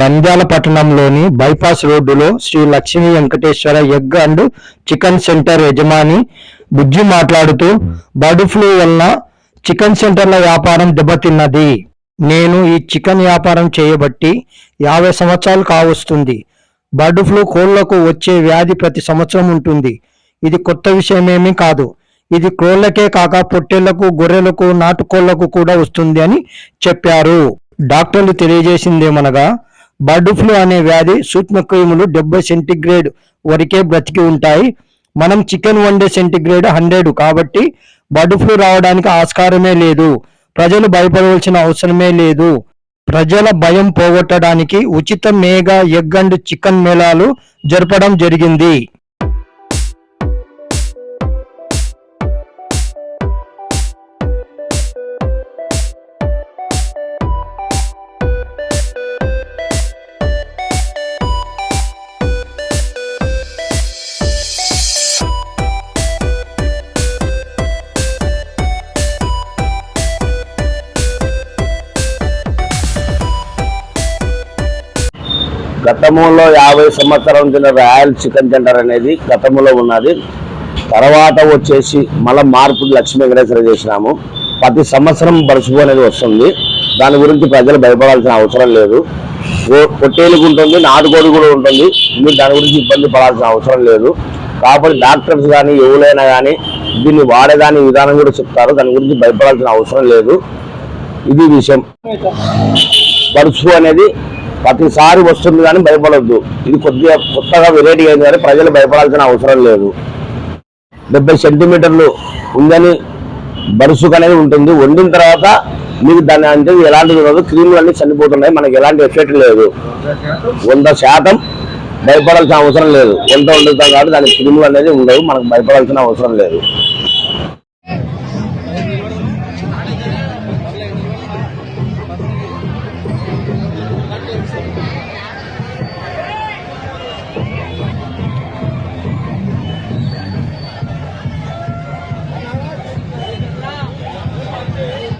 నంద్యాల పట్టణంలోని బైపాస్ రోడ్డులో Sri Lakshmi Venkateswara egg and chicken centre యజమాని బుజ్జి మాట్లాడుతూ బర్డ్ ఫ్లూ వలన చికెన్ సెంటర్ల వ్యాపారం దెబ్బతిన్నది. నేను ఈ చికెన్ వ్యాపారం చేయబట్టి యాభై సంవత్సరాలు కావస్తుంది. బర్డ్ ఫ్లూ కోళ్ళకు వచ్చే వ్యాధి ప్రతి సంవత్సరం ఉంటుంది. ఇది కొత్త విషయమేమీ కాదు. ఇది కోళ్ళకే కాక పొట్టేళ్ళకు గొర్రెలకు నాటుకోళ్ళకు కూడా వస్తుంది అని చెప్పారు. డాక్టర్లు తెలియజేసిందేమనగా బర్డ్ ఫ్లూ అనే వ్యాధి సూక్ష్మక్రిములు డెబ్బై సెంటిగ్రేడ్ వరకే బ్రతికి ఉంటాయి. మనం చికెన్ వండే సెంటిగ్రేడ్ హండ్రెడ్ కాబట్టి బర్డ్ ఫ్లూ రావడానికి ఆస్కారమే లేదు. ప్రజలు భయపడవలసిన అవసరమే లేదు. ప్రజల భయం పోగొట్టడానికి ఉచిత మేఘ ఎగ్ అండ్ చికెన్ మేళాలు జరపడం జరిగింది. గతంలో యాభై సంవత్సరం కింద రాయల్ చికెన్ సెంటర్ అనేది గతంలో ఉన్నది. తర్వాత వచ్చేసి మళ్ళీ మార్పు లక్ష్మీ వెంకటేశ్వర చేసినాము. ప్రతి సంవత్సరం బరుసు అనేది వస్తుంది. దాని గురించి ప్రజలు భయపడాల్సిన అవసరం లేదు. పొట్టేలుకు ఉంటుంది నాటుకోడి కూడా ఉంటుంది. మీరు దాని గురించి ఇబ్బంది పడాల్సిన అవసరం లేదు. కాబట్టి డాక్టర్స్ కానీ ఎవరైనా కానీ దీన్ని వాడేదాని విధానం కూడా చెప్తారు. దాని గురించి భయపడాల్సిన అవసరం లేదు. ఇది విషయం. బరుసు అనేది ప్రతిసారి వస్తుంది కానీ భయపడొద్దు. ఇది కొద్దిగా కొత్తగా వెరైటీ అయింది కానీ ప్రజలు భయపడాల్సిన అవసరం లేదు. డెబ్బై సెంటీమీటర్లు ఉందని బరుసుకు అనేది ఉంటుంది. వండిన తర్వాత మీకు దాని అంటే ఎలాంటిది ఉండదు. క్రీములు అన్ని చనిపోతున్నాయి. మనకి ఎలాంటి ఎఫెక్ట్ లేదు. వంద శాతం భయపడాల్సిన అవసరం లేదు. ఎంత వండుతాం కాబట్టి దాని క్రీములు అనేది ఉండవు. మనకు భయపడాల్సిన అవసరం లేదు.